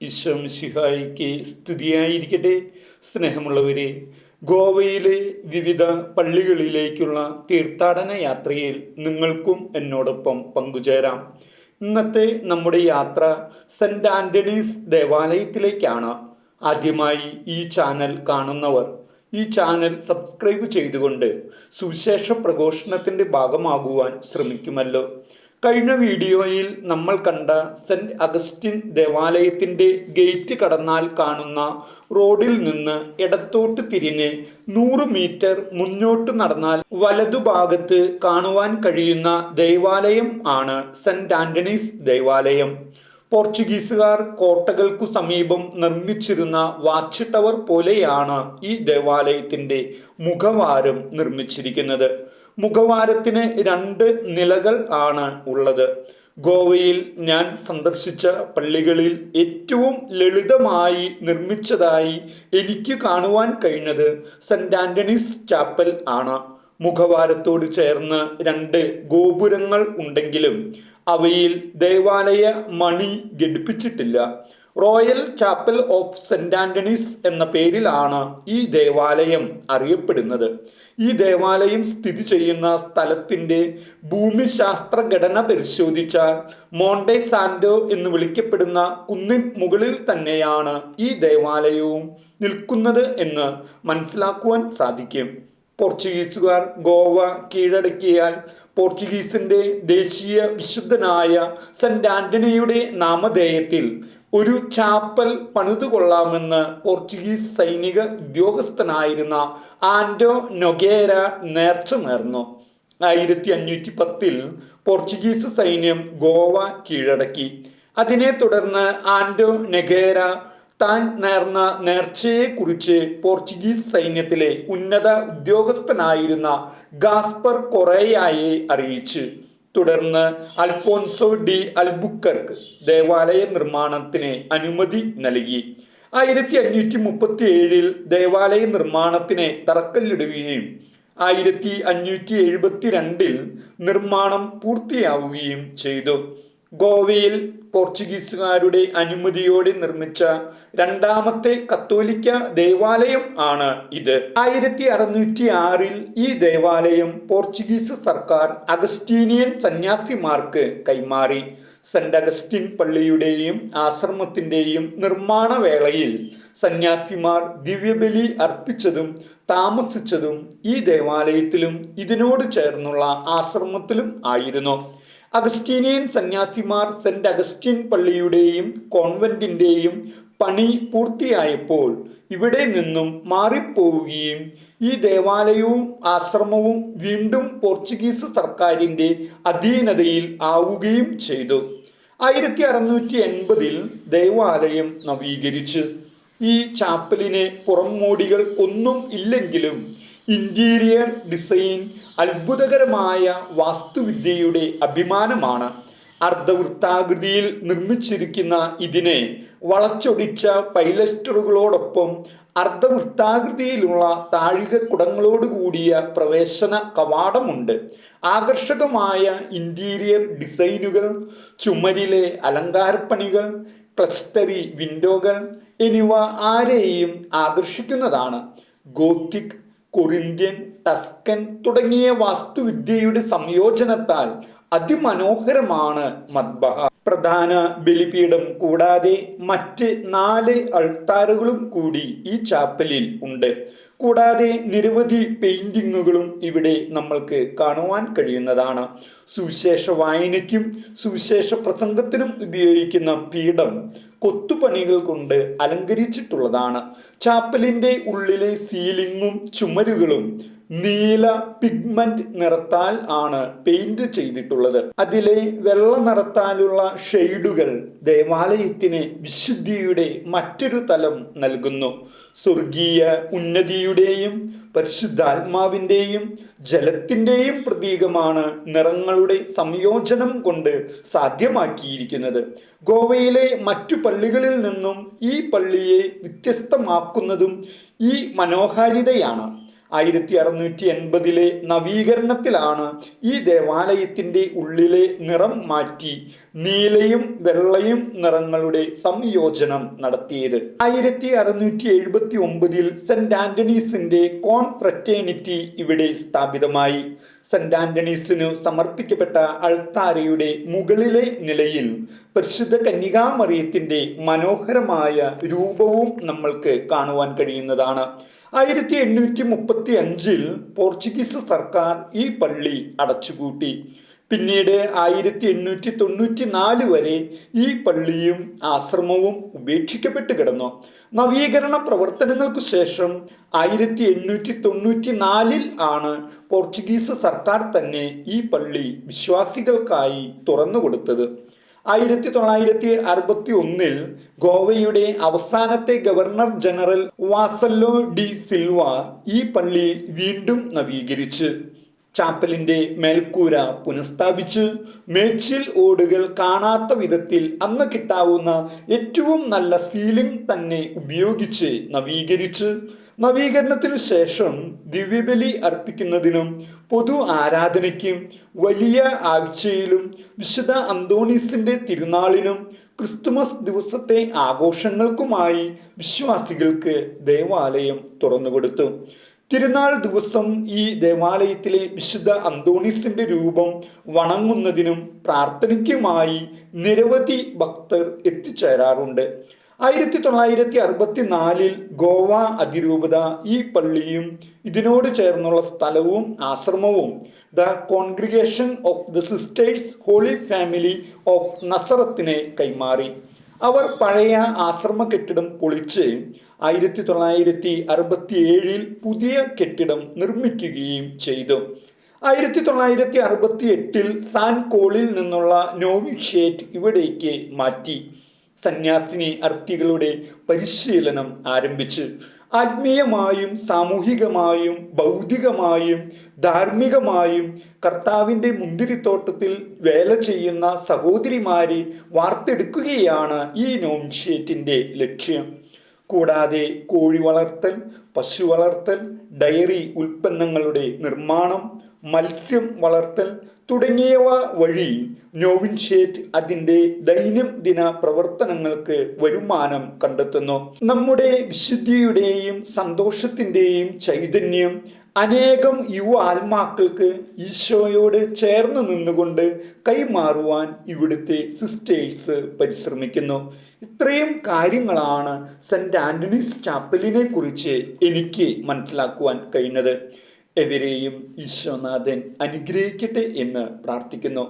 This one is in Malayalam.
ഈശ്വംശിഹായിക്ക് സ്തുതിയായിരിക്കട്ടെ. സ്നേഹമുള്ളവരെ ഗോവയിലെ വിവിധ പള്ളികളിലേക്കുള്ള തീർത്ഥാടന യാത്രയിൽ നിങ്ങൾക്കും എന്നോടൊപ്പം പങ്കുചേരാം. ഇന്നത്തെ നമ്മുടെ യാത്ര സെന്റ് ആന്റണീസ് ദേവാലയത്തിലേക്കാണ്. ആദ്യമായി ഈ ചാനൽ കാണുന്നവർ ഈ ചാനൽ സബ്സ്ക്രൈബ് ചെയ്തുകൊണ്ട് സുവിശേഷ പ്രഘോഷണത്തിന്റെ ഭാഗമാകുവാൻ ശ്രമിക്കുമല്ലോ. കഴിഞ്ഞ വീഡിയോയിൽ നമ്മൾ കണ്ട സെന്റ് അഗസ്റ്റിൻ ദേവാലയത്തിന്റെ ഗേറ്റ് കടന്നാൽ കാണുന്ന റോഡിൽ നിന്ന് ഇടത്തോട്ട് തിരിഞ്ഞ് നൂറ് മീറ്റർ മുന്നോട്ട് നടന്നാൽ വലതുഭാഗത്ത് കാണുവാൻ കഴിയുന്ന ദേവാലയം ആണ് സെന്റ് ആന്റണീസ് ദേവാലയം. പോർച്ചുഗീസുകാർ കോട്ടകൾക്കു സമീപം നിർമ്മിച്ചിരുന്ന വാച്ച് ടവർ പോലെയാണ് ഈ ദേവാലയത്തിന്റെ മുഖവാരം നിർമ്മിച്ചിരിക്കുന്നത്. മുഖവാരത്തിന് രണ്ട് നിലകൾ ആണ് ഉള്ളത്. ഗോവയിൽ ഞാൻ സന്ദർശിച്ച പള്ളികളിൽ ഏറ്റവും ലളിതമായി നിർമ്മിച്ചതായി എനിക്ക് കാണുവാൻ കഴിഞ്ഞത് സെന്റ് ആന്റണീസ് ചാപ്പൽ ആണ്. മുഖവാരത്തോട് ചേർന്ന് രണ്ട് ഗോപുരങ്ങൾ ഉണ്ടെങ്കിലും അവയിൽ ദേവാലയ മണി ഘടിപ്പിച്ചിട്ടില്ല. Royal chapel of saint Antony's എന്ന പേരിലാണ് ഈ ദേവാലയം അറിയപ്പെടുന്നത്. ഈ ദേവാലയം സ്ഥിതി ചെയ്യുന്ന സ്ഥലത്തിന്റെ ഭൂമിശാസ്ത്ര ഘടന പരിശോധിച്ചാൽ മോണ്ടെ സാൻഡോ എന്ന് വിളിക്കപ്പെടുന്ന കുന്നിൻ മുകളിൽ തന്നെയാണ് ഈ ദേവാലയവും നിൽക്കുന്നത് എന്ന് മനസ്സിലാക്കുവാൻ സാധിക്കും. പോർച്ചുഗീസുകാർ ഗോവ കീഴടക്കിയാൽ പോർച്ചുഗീസിന്റെ ദേശീയ വിശുദ്ധനായ സെന്റ് ആന്റണിയുടെ നാമധേയത്തിൽ ഒരു ചാപ്പൽ പണിതുകൊള്ളാമെന്ന് പോർച്ചുഗീസ് സൈനിക ഉദ്യോഗസ്ഥനായിരുന്ന ആൻഡോ നൊഗേര നേർച്ച നേർന്നു ആയിരത്തി അഞ്ഞൂറ്റി പത്തിൽ പോർച്ചുഗീസ് സൈന്യം ഗോവ കീഴടക്കി. അതിനെ തുടർന്ന് ആൻഡോ നെഗേര താൻ നേർന്ന നേർച്ചയെക്കുറിച്ച് പോർച്ചുഗീസ് സൈന്യത്തിലെ ഉന്നത ഉദ്യോഗസ്ഥനായിരുന്ന ഗാസ്പർ കൊറേയായെ അറിയിച്ചു. തുടർന്ന് അൽഫോൻസോ ഡി അൽബുക്കർക്ക് ദേവാലയ നിർമ്മാണത്തിന് അനുമതി നൽകി. ആയിരത്തി അഞ്ഞൂറ്റി മുപ്പത്തി ഏഴിൽ ദേവാലയ നിർമ്മാണത്തിന് തറക്കല്ലിടുകയും ആയിരത്തി അഞ്ഞൂറ്റി എഴുപത്തി രണ്ടിൽ നിർമ്മാണം പൂർത്തിയാവുകയും ചെയ്തു. ഗോവയിൽ പോർച്ചുഗീസുകാരുടെ അനുമതിയോടെ നിർമ്മിച്ച രണ്ടാമത്തെ കത്തോലിക്ക ദേവാലയം ആണ് ഇത്. ആയിരത്തി അറുന്നൂറ്റി ആറിൽ ഈ ദേവാലയം പോർച്ചുഗീസ് സർക്കാർ അഗസ്റ്റീനിയൻ സന്യാസിമാർക്ക് കൈമാറി. സെന്റ് അഗസ്റ്റിൻ പള്ളിയുടെയും ആശ്രമത്തിന്റെയും നിർമ്മാണ വേളയിൽ സന്യാസിമാർ ദിവ്യബലി അർപ്പിച്ചതും താമസിച്ചതും ഈ ദേവാലയത്തിലും ഇതിനോട് ചേർന്നുള്ള ആശ്രമത്തിലും ആയിരുന്നു. അഗസ്റ്റീനിയൻ സന്യാസിമാർ സെന്റ് അഗസ്റ്റിൻ പള്ളിയുടെയും കോൺവെന്റിന്റെയും പണി പൂർത്തിയായപ്പോൾ ഇവിടെ നിന്നും മാറിപ്പോവുകയും ഈ ദേവാലയവും ആശ്രമവും വീണ്ടും പോർച്ചുഗീസ് സർക്കാരിന്റെ അധീനതയിൽ ആവുകയും ചെയ്തു. ആയിരത്തി അറുന്നൂറ്റി എൺപതിൽ ദേവാലയം നവീകരിച്ച്. ഈ ചാപ്പലിന് പുറംമോടികൾ ഒന്നും ഇല്ലെങ്കിലും ഇന്റീരിയർ ഡിസൈൻ അത്ഭുതകരമായ വാസ്തുവിദ്യയുടെ അഭിമാനമാണ്. അർദ്ധവൃത്താകൃതിയിൽ നിർമ്മിച്ചിരിക്കുന്ന ഇതിനെ വളച്ചൊടിച്ച പൈലസ്റ്ററുകളോടൊപ്പം അർദ്ധവൃത്താകൃതിയിലുള്ള താഴികക്കുടങ്ങളോടുകൂടിയ പ്രവേശന കവാടമുണ്ട്. ആകർഷകമായ ഇന്റീരിയർ ഡിസൈനുകൾ ചുമരിലെ അലങ്കാരപ്പണികൾ ക്ലസ്റ്ററി വിൻഡോകൾ എന്നിവ ആരെയും ആകർഷിക്കുന്നതാണ്. ഗോത്തിക് കൊറിന്ത്യൻ ടസ്കൻ തുടങ്ങിയ വാസ്തുവിദ്യയുടെ സംയോജനത്താൽ അതിമനോഹരമാണ് മദ്ബഹ. പ്രധാന ബലിപീഠം കൂടാതെ മറ്റ് നാല് അൾത്താറുകളും കൂടി ഈ ചാപ്പലിൽ ഉണ്ട്. കൂടാതെ നിരവധി പെയിന്റിങ്ങുകളും ഇവിടെ നമ്മൾക്ക് കാണുവാൻ കഴിയുന്നതാണ്. സുവിശേഷ വായനയ്ക്കും സുവിശേഷ പ്രസംഗത്തിനും ഉപയോഗിക്കുന്ന പീഠം കൊത്തുപണികൾ കൊണ്ട് അലങ്കരിച്ചിട്ടുള്ളതാണ്. ചാപ്പലിന്റെ ഉള്ളിലെ സീലിങ്ങും ചുമരുകളും നീല പിഗ്മെന്റ് നിറത്താൽ ആണ് പെയിന്റ് ചെയ്തിട്ടുള്ളത്. അതിലെ വെള്ള നിറത്താലുള്ള ഷെയ്ഡുകൾ ദേവാലയത്തിന് വിശുദ്ധിയുടെ മറ്റൊരു തലം നൽകുന്നു. സ്വർഗീയ ഉന്നതിയുടെയും പരിശുദ്ധാത്മാവിന്റെയും ജലത്തിന്റെയും പ്രതീകമാണ് നിറങ്ങളുടെ സംയോജനം കൊണ്ട് സാധ്യമാക്കിയിരിക്കുന്നത്. ഗോവയിലെ മറ്റു പള്ളികളിൽ നിന്നും ഈ പള്ളിയെ വ്യത്യസ്തമാക്കുന്നതും ഈ മനോഹാരിതയാണ്. ആയിരത്തി അറുന്നൂറ്റി എൺപതിലെ നവീകരണത്തിലാണ് ഈ ദേവാലയത്തിന്റെ ഉള്ളിലെ നിറം മാറ്റി നീലയും വെള്ളയും നിറങ്ങളുടെ സംയോജനം നടത്തിയത്. ആയിരത്തി അറുന്നൂറ്റി എഴുപത്തി ഒമ്പതിൽ സെന്റ് ആന്റണീസിന്റെ കോൺഫ്രറ്റേണിറ്റി ഇവിടെ സ്ഥാപിതമായി. സെന്റ് ആന്റണീസിനു സമർപ്പിക്കപ്പെട്ട അൾത്താരയുടെ മുകളിലെ നിലയിൽ പരിശുദ്ധ കന്യകാമറിയത്തിന്റെ മനോഹരമായ രൂപവും നമ്മൾക്ക് കാണുവാൻ കഴിയുന്നതാണ്. ആയിരത്തി എണ്ണൂറ്റി മുപ്പത്തി അഞ്ചിൽ പോർച്ചുഗീസ് സർക്കാർ ഈ പള്ളി അടച്ചുപൂട്ടി. പിന്നീട് ആയിരത്തി എണ്ണൂറ്റി തൊണ്ണൂറ്റി നാല് വരെ ഈ പള്ളിയും ആശ്രമവും ഉപേക്ഷിക്കപ്പെട്ട് കിടന്നു. നവീകരണ പ്രവർത്തനങ്ങൾക്കു ശേഷം ആയിരത്തി എണ്ണൂറ്റി തൊണ്ണൂറ്റി നാലിൽ ആണ് പോർച്ചുഗീസ് സർക്കാർ തന്നെ ഈ പള്ളി വിശ്വാസികൾക്കായി തുറന്നുകൊടുത്തത് ആയിരത്തി തൊള്ളായിരത്തി അറുപത്തി ഒന്നിൽ ഗോവയുടെ അവസാനത്തെ governor general Vassalo de Silva ഈ പള്ളി വീണ്ടും നവീകരിച്ച്. ചാപ്പലിന്റെ മേൽക്കൂര പുനഃസ്ഥാപിച്ച് മേച്ചിൽ ഓടുകൾ കാണാത്ത വിധത്തിൽ അന്ന് കിട്ടാവുന്ന ഏറ്റവും നല്ല സീലിംഗ് തന്നെ ഉപയോഗിച്ച് നവീകരിച്ച് നവീകരണത്തിനു ശേഷം ദിവ്യബലി അർപ്പിക്കുന്നതിനും പൊതു ആരാധനയ്ക്കും വലിയ ആഴ്ചയിലും വിശുദ്ധ അന്തോണീസിന്റെ തിരുനാളിനും ക്രിസ്തുമസ് ദിവസത്തെ ആഘോഷങ്ങൾക്കുമായി വിശ്വാസികൾക്ക് ദേവാലയം തുറന്നുകൊടുത്തു. തിരുനാൾ ദിവസം ഈ ദേവാലയത്തിലെ വിശുദ്ധ അന്തോണീസിന്റെ രൂപം വണങ്ങുന്നതിനും പ്രാർത്ഥനയ്ക്കുമായി നിരവധി ഭക്തർ എത്തിച്ചേരാറുണ്ട്. ആയിരത്തി തൊള്ളായിരത്തി അറുപത്തി നാലിൽ ഗോവ അതിരൂപത ഈ പള്ളിയും ഇതിനോട് ചേർന്നുള്ള സ്ഥലവും ആശ്രമവും the congregation of the sisters holy family of നസറത്തിനെ കൈമാറി. അവർ പഴയ ആശ്രമ കെട്ടിടം പൊളിച്ച് ആയിരത്തി തൊള്ളായിരത്തി അറുപത്തി ഏഴിൽ പുതിയ കെട്ടിടം നിർമ്മിക്കുകയും ചെയ്തു. ആയിരത്തി തൊള്ളായിരത്തി അറുപത്തി എട്ടിൽ സാൻ കോളിൽ നിന്നുള്ള നോവിഷേറ്റ് ഇവിടേക്ക് മാറ്റി. സന്യാസിനി അർത്ഥികളുടെ പരിശീലനം ആരംഭിച്ചു. ആത്മീയമായും സാമൂഹികമായും ബൗദ്ധികമായും ധാർമ്മികമായും കർത്താവിന്റെ മുന്തിരിത്തോട്ടത്തിൽ വേല ചെയ്യുന്ന സഹോദരിമാരെ വാർത്തെടുക്കുകയാണ് ഈ നോംഷേറ്റിന്റെ ലക്ഷ്യം. കൂടാതെ കോഴി വളർത്തൽ പശു വളർത്തൽ ഡയറി ഉൽപ്പന്നങ്ങളുടെ നിർമ്മാണം മത്സ്യം വളർത്തൽ തുടങ്ങിയവ വഴി നോവിൻഷേറ്റ് അതിന്റെ ദൈനംദിന പ്രവർത്തനങ്ങൾക്ക് വരുമാനം കണ്ടെത്തുന്നു. നമ്മുടെ വിശുദ്ധിയുടെയും സന്തോഷത്തിന്റെയും ചൈതന്യം അനേകം യുവ ആത്മാക്കൾക്ക് ഈശോയോട് ചേർന്ന് നിന്നുകൊണ്ട് കൈമാറുവാൻ ഇവിടുത്തെ സിസ്റ്റേഴ്സ് പരിശ്രമിക്കുന്നു. ഇത്രയും കാര്യങ്ങളാണ് സെന്റ് ആന്റണീസ് ചാപ്പലിനെ കുറിച്ച് എനിക്ക് മനസ്സിലാക്കുവാൻ കഴിഞ്ഞത്. എവരെയും ഈശ്വനാഥൻ അനുഗ്രഹിക്കട്ടെ എന്ന് പ്രാർത്ഥിക്കുന്നു.